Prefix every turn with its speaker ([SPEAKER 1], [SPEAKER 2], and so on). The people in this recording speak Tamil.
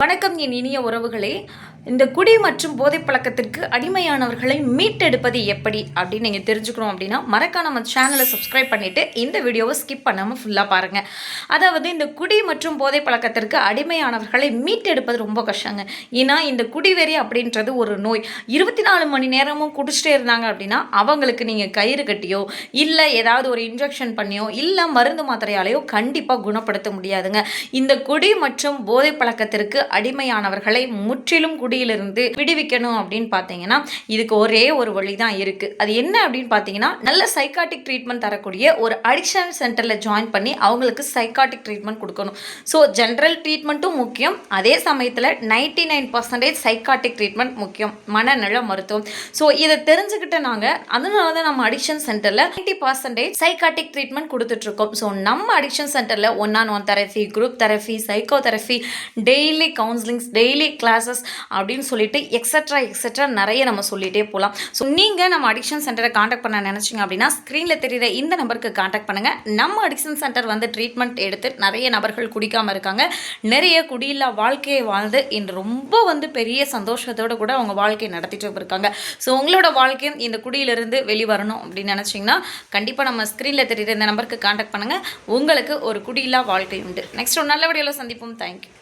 [SPEAKER 1] வணக்கம் என் இனிய உறவுகளே. இந்த குடி மற்றும் போதைப் பழக்கத்திற்கு அடிமையானவர்களை மீட்டெடுப்பது எப்படி அப்படின்னு நீங்கள் தெரிஞ்சுக்கணும் அப்படின்னா மறக்காம நம்ம சேனலை சப்ஸ்கிரைப் பண்ணிவிட்டு இந்த வீடியோவை ஸ்கிப் பண்ணாமல் ஃபுல்லாக பாருங்கள் அதாவது இந்த குடி மற்றும் போதைப் பழக்கத்திற்கு அடிமையானவர்களை மீட்டெடுப்பது ரொம்ப கஷ்டங்க. ஏன்னா இந்த குடிவெறி அப்படின்றது ஒரு நோய். இருபத்தி நாலு மணி நேரமும் குடிச்சிட்டே இருந்தாங்க அப்படின்னா அவங்களுக்கு நீங்கள் கயிறு கட்டியோ இல்லை ஏதாவது ஒரு இன்ஜெக்ஷன் பண்ணியோ இல்லை மருந்து மாத்திரையாலேயோ கண்டிப்பாக குணப்படுத்த முடியாதுங்க. இந்த குடி மற்றும் போதை பழக்கத்திற்கு அடிமையானவர்களை முற்றிலும் குடியிலிருந்து விடுவிக்கணும் அப்படின்னு பார்த்தீங்கன்னா இதுக்கு ஒரே ஒரு வழி தான் இருக்குது அது என்ன அப்படின்னு பார்த்தீங்கன்னா நல்ல சைக்காட்டிக் ட்ரீட்மெண்ட் தரக்கூடிய ஒரு அடிக்ஷன் சென்டரில் ஜாயின் பண்ணி அவங்களுக்கு சைக்காட்டிக் ட்ரீட்மெண்ட் கொடுக்கணும். ஸோ ஜென்ரல் ட்ரீட்மெண்ட்டும் முக்கியம். அதே சமயத்தில் ninety nine percentage psychiatric treatment முக்கியம். மனநல மருத்துவம். ஸோ இதை தெரிஞ்சுக்கிட்ட நாங்கள் அதனால தான் நம்ம அடிக்ஷன் சென்டரில் நைன்டி பர்சன்டேஜ் சைக்காட்டிக் ட்ரீட்மெண்ட் கொடுத்துட்ருக்கோம் ஸோ நம்ம அடிக்ஷன் சென்டரில் one on one therapy group therapy psychotherapy daily counsellings daily classes அப்படின்னு சொல்லிட்டு எக்ஸட்ரா எக்ஸட்ரா நிறைய நம்ம சொல்லிகிட்டே போகலாம் ஸோ நீங்கள் நம்ம அடிக்ஷன் சென்டரை காண்டாக்ட் பண்ண நினச்சிங்க அப்படின்னா ஸ்க்ரீனில் தெரிகிற இந்த நம்பருக்கு காண்டாக்ட் பண்ணுங்கள் நம்ம அடிக்ஷன் சென்டர் வந்து ட்ரீட்மெண்ட் எடுத்து நிறைய நபர்கள் குடிக்காமல் இருக்காங்க. நிறைய குடியில்லா வாழ்க்கையை வாழ்ந்து இன்று ரொம்ப வந்து பெரிய சந்தோஷத்தோடு கூட அவங்க வாழ்க்கையை நடத்திட்டு இருக்காங்க. ஸோ உங்களோட வாழ்க்கையும் இந்த குடியிலிருந்து வெளிவரணும் அப்படின்னு நினச்சிங்கன்னா கண்டிப்பாக நம்ம ஸ்க்ரீனில் தெரிகிற இந்த நம்பருக்கு காண்டாக்ட் பண்ணுங்கள் உங்களுக்கு ஒரு குடியில்லா வாழ்க்கை உண்டு. நெக்ஸ்ட் ஒரு நல்ல வீடியோவில் சந்திப்போம். தேங்க்யூ